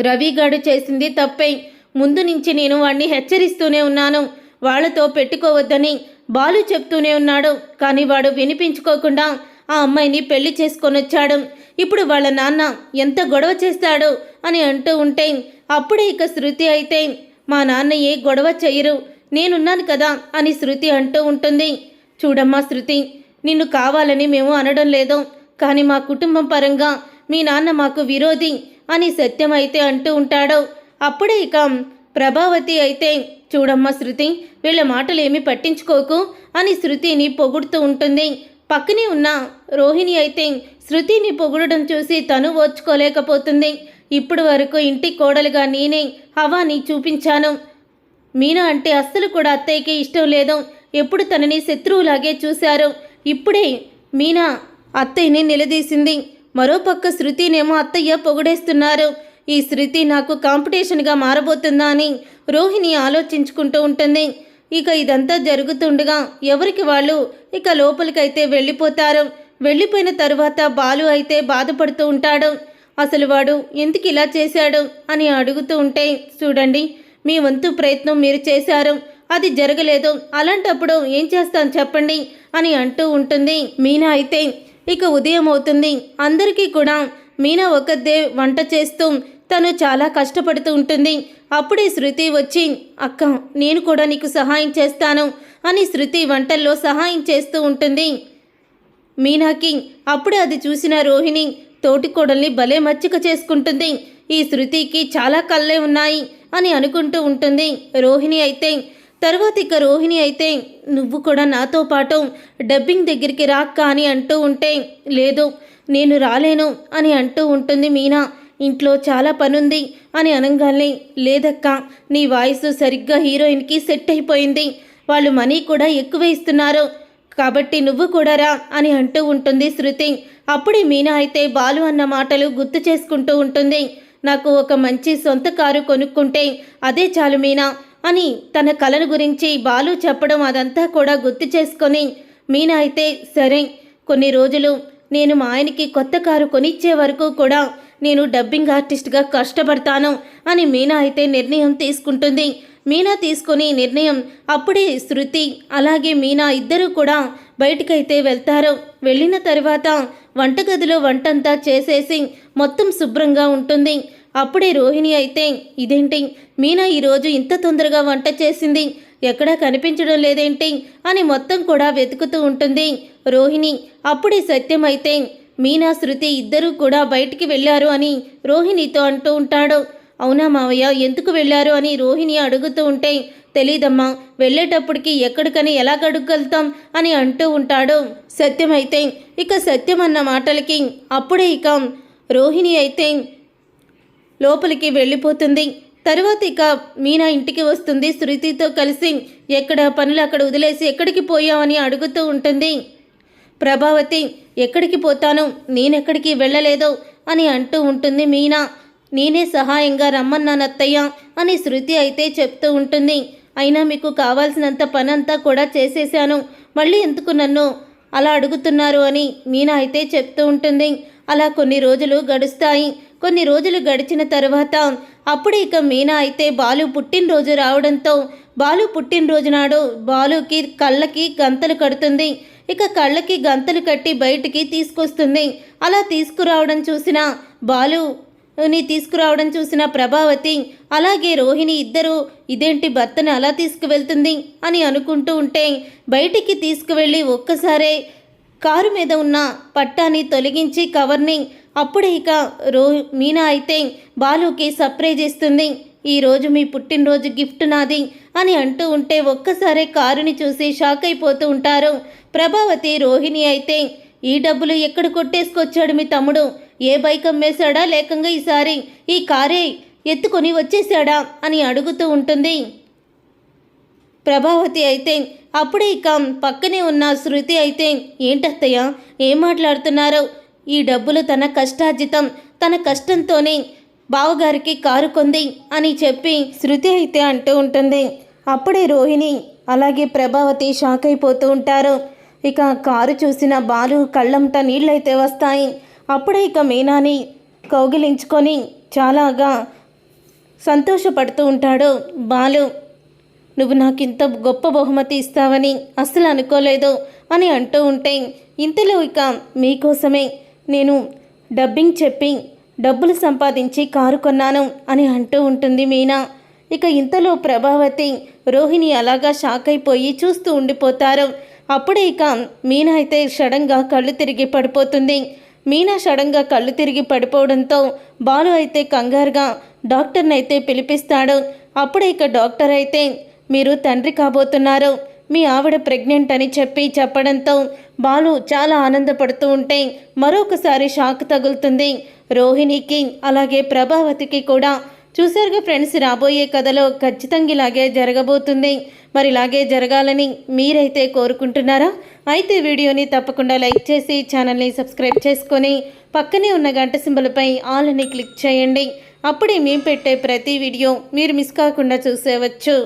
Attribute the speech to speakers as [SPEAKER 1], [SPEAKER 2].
[SPEAKER 1] రవిగాడు చేసింది తప్పే. ముందు నుంచి నేను వాణ్ణి హెచ్చరిస్తూనే ఉన్నాను. వాళ్ళతో పెట్టుకోవద్దని బాలు చెప్తూనే ఉన్నాడు. కానీ వాడు వినిపించుకోకుండా ఆ అమ్మాయిని పెళ్ళి చేసుకొని వచ్చాడు ఇప్పుడు వాళ్ళ నాన్న ఎంత గొడవ చేస్తాడు అని అంటూ ఉంటే అప్పుడే ఇక శృతి అయితే మా నాన్న ఏ గొడవ చేయరు. నేనున్నాను కదా అని శృతి అంటూ ఉంటుంది. చూడమ్మా శృతి నిన్ను కావాలని మేము అనడం లేదు. కానీ మా కుటుంబం పరంగా మీ నాన్న మాకు విరోధి. అని సత్యం అయితే అంటూ ఉంటాడు. అప్పుడే ఇక ప్రభావతి అయితే చూడమ్మా శృతి వీళ్ళ మాటలు ఏమీ పట్టించుకోకు అని శృతిని పొగుడుతూ ఉంటుంది. పక్కనే ఉన్న రోహిణి అయితే శృతిని పొగుడడం చూసి తను ఓర్చుకోలేకపోతుంది. ఇప్పుడు వరకు ఇంటి కోడలుగా నేనే హవాని చూపించాను. మీనా అంటే అస్సలు కూడా అత్తయ్యకి ఇష్టం లేదు. ఎప్పుడు తనని శత్రువులాగే చూశారు. ఇప్పుడే మీనా అత్తయ్యని నిలదీసింది. మరోపక్క శృతినేమో అత్తయ్య పొగిడేస్తున్నారు. ఈ శృతి నాకు కాంపిటీషన్గా మారబోతుందా అని రోహిణి ఆలోచించుకుంటూ ఉంటుంది. ఇక ఇదంతా జరుగుతుండగా ఎవరికి వాళ్ళు ఇక లోపలికైతే వెళ్ళిపోతారు. వెళ్ళిపోయిన తరువాత బాలు అయితే బాధపడుతూ ఉంటాడు. అసలు వాడు ఎందుకు ఇలా చేశాడు అని అడుగుతూ ఉంటే చూడండి మీ వంతు ప్రయత్నం మీరు చేశారు. అది జరగలేదు. అలాంటప్పుడు ఏం చేస్తాను చెప్పండి అని అంటూ ఉంటుంది. మీనా అయితే ఇక ఉదయం అవుతుంది అందరికీ కూడా మీనా ఒకదే వంట చేస్తూ తను చాలా కష్టపడుతూ ఉంటుంది. అప్పుడే శృతి వచ్చి అక్క నేను కూడా నీకు సహాయం చేస్తాను అని శృతి వంటల్లో సహాయం చేస్తూ ఉంటుంది. మీనాకి అప్పుడే అది చూసిన రోహిణి తోటికోడల్ని భలే మచ్చిక చేసుకుంటుంది. ఈ శృతికి చాలా కళ్ళే ఉన్నాయి అని అనుకుంటూ ఉంటుంది. రోహిణి అయితే తర్వాత ఇక రోహిణి అయితే నువ్వు కూడా నాతో పాటు డబ్బింగ్ దగ్గరికి రాక్కా అని అంటూ ఉంటే లేదు నేను రాలేను అని అంటూ ఉంటుంది మీనా. ఇంట్లో చాలా పనుంది అని అనగానే లేదక్క నీ వాయిస్ సరిగ్గా హీరోయిన్కి సెట్ అయిపోయింది. వాళ్ళు మనీ కూడా ఎక్కువ ఇస్తున్నారు. కాబట్టి నువ్వు కూడా రా అని అంటూ ఉంటుంది శృతి. అప్పుడే మీనా అయితే బాలు అన్న మాటలు గుర్తు చేసుకుంటూ ఉంటుంది. నాకు ఒక మంచి సొంత కారు కొనుక్కుంటే అదే చాలు మీనా. అని తన కలను గురించి బాలు చెప్పడం అదంతా కూడా గుర్తు చేసుకొని మీనా అయితే సరే కొన్ని రోజులు నేను మా ఆయనకి కొత్త కారు కొనిచ్చే వరకు కూడా నేను డబ్బింగ్ ఆర్టిస్ట్గా కష్టపడతాను అని మీనా అయితే నిర్ణయం తీసుకుంటుంది. మీనా తీసుకొని నిర్ణయం అప్పుడే శృతి అలాగే మీనా ఇద్దరూ కూడా బయటకైతే వెళ్తారు. వెళ్ళిన తర్వాత వంటగదిలో వంటంతా చేసేసి మొత్తం శుభ్రంగా ఉంటుంది. అప్పుడే రోహిణి అయితే ఇదేంటి? మీనా ఈరోజు ఇంత తొందరగా వంట చేసింది. ఎక్కడా కనిపించడం లేదేంటి? అని మొత్తం కూడా వెతుకుతూ ఉంటుంది రోహిణి. అప్పుడే సత్యం అయితే మీనా శృతి ఇద్దరూ కూడా బయటికి వెళ్ళారు అని రోహిణితో అంటూ ఉంటాడు. అవునా మావయ్య? ఎందుకు వెళ్ళారు? అని రోహిణి అడుగుతూ ఉంటే తెలీదమ్మా వెళ్ళేటప్పటికి ఎక్కడికని ఎలా గడుగలుగుతాం అని అంటూ ఉంటాడు సత్యం అయితే. ఇక సత్యం అన్న మాటలకి అప్పుడే ఇక రోహిణి అయితే లోపలికి వెళ్ళిపోతుంది. తర్వాత ఇక మీనా ఇంటికి వస్తుంది. శృతితో కలిసి ఎక్కడ పనులు అక్కడ వదిలేసి ఎక్కడికి పోయావని అడుగుతూ ఉంటుంది. ప్రభావతి ఎక్కడికి పోతాను? నేనెక్కడికి వెళ్ళలేదు అని అంటూ ఉంటుంది మీనా. నేనే సహాయంగా రమ్మన్నా నత్తయ్య అని శృతి అయితే చెప్తూ ఉంటుంది. అయినా మీకు కావాల్సినంత పనంతా కూడా చేసేశాను. మళ్ళీ ఎందుకు నన్ను అలా అడుగుతున్నారు అని మీనా అయితే చెప్తూ ఉంటుంది. అలా కొన్ని రోజులు గడుస్తాయి. కొన్ని రోజులు గడిచిన తర్వాత అప్పుడు ఇక మీనా అయితే బాలు పుట్టినరోజు రావడంతో బాలు పుట్టినరోజు నాడు బాలుకి కళ్ళకి గంతలు కడుతుంది. ఇక కళ్ళకి గంతలు కట్టి బయటికి తీసుకొస్తుంది. అలా తీసుకురావడం చూసిన బాలు ని తీసుకురావడం చూసిన ప్రభావతి అలాగే రోహిణి ఇద్దరు ఇదేంటి భర్తను అలా తీసుకువెళ్తుంది? అని అనుకుంటూ ఉంటే బయటికి తీసుకువెళ్ళి ఒక్కసారే కారు మీద ఉన్న పట్టాని తొలగించి కవర్ని అప్పుడే ఇక రో మీనా అయితే బాలుకి సర్ప్రైజ్ ఇస్తుంది ఈరోజు మీ పుట్టినరోజు గిఫ్ట్ నాది అని అంటూ ఉంటే ఒక్కసారే కారుని చూసి షాక్ అయిపోతూ ఉంటారు. ప్రభావతి రోహిణి అయితే ఈ డబ్బులు ఎక్కడ కొట్టేసుకొచ్చాడు మీ తమ్ముడు? ఏ బైక్ అమ్మేశాడా లేకంగా ఈసారి? ఈ కారే ఎత్తుకొని వచ్చేసాడా అని అడుగుతూ ఉంటుంది. ప్రభావతి అయితే అప్పుడే ఇక పక్కనే ఉన్న శృతి అయితే ఏంటత్తయ్య? ఏం మాట్లాడుతున్నారో? ఈ డబ్బులు తన కష్టార్జితం తన కష్టంతోనే బావగారికి కారు కొంది అని చెప్పి శృతి అయితే అంటూ ఉంటుంది. అప్పుడే రోహిణి అలాగే ప్రభావతి షాక్ అయిపోతూ ఉంటారు. ఇక కారు చూసిన బాలు కళ్ళంట నీళ్ళైతే వస్తాయి. అప్పుడే ఇక మీనాని కౌగిలించుకొని చాలాగా సంతోషపడుతూ ఉంటాడు. బాలు నువ్వు నాకు ఇంత గొప్ప బహుమతి ఇస్తావని అస్సలు అనుకోలేదు అని అంటూ ఉంటే ఇంతలో ఇక మీకోసమే నేను డబ్బింగ్ చెప్పి డబ్బులు సంపాదించి కారు కొన్నాను అని అంటూ ఉంటుంది మీనా. ఇక ఇంతలో ప్రభావతి రోహిణి అలాగా షాక్ అయిపోయి చూస్తూ ఉండిపోతారు. అప్పుడే ఇక మీనా అయితే సడన్గా కళ్ళు తిరిగి పడిపోతుంది. మీనా సడన్గా కళ్ళు తిరిగి పడిపోవడంతో బాలు అయితే కంగారుగా డాక్టర్ని అయితే పిలిపిస్తాడు. అప్పుడే ఇక డాక్టర్ అయితే మీరు తండ్రి కాబోతున్నారు. మీ ఆవిడ ప్రెగ్నెంట్ అని చెప్పి చెప్పడంతో బాలు చాలా ఆనందపడుతూ ఉంటే మరొకసారి షాక్ తగులుతుంది. రోహిణికి అలాగే ప్రభావతికి కూడా. చూశారుగా ఫ్రెండ్స్ రాబోయే కథలో ఖచ్చితంగా ఇలాగే జరగబోతుంది. మరి ఇలాగే జరగాలని మీరైతే కోరుకుంటున్నారా? అయితే వీడియోని తప్పకుండా లైక్ చేసి ఛానల్ని సబ్స్క్రైబ్ చేసుకొని పక్కనే ఉన్న గంట సింబల్పై ఆల్ అని క్లిక్ చేయండి. అప్పుడే మేము పెట్టే ప్రతి వీడియో మీరు మిస్ కాకుండా చూసేవచ్చు.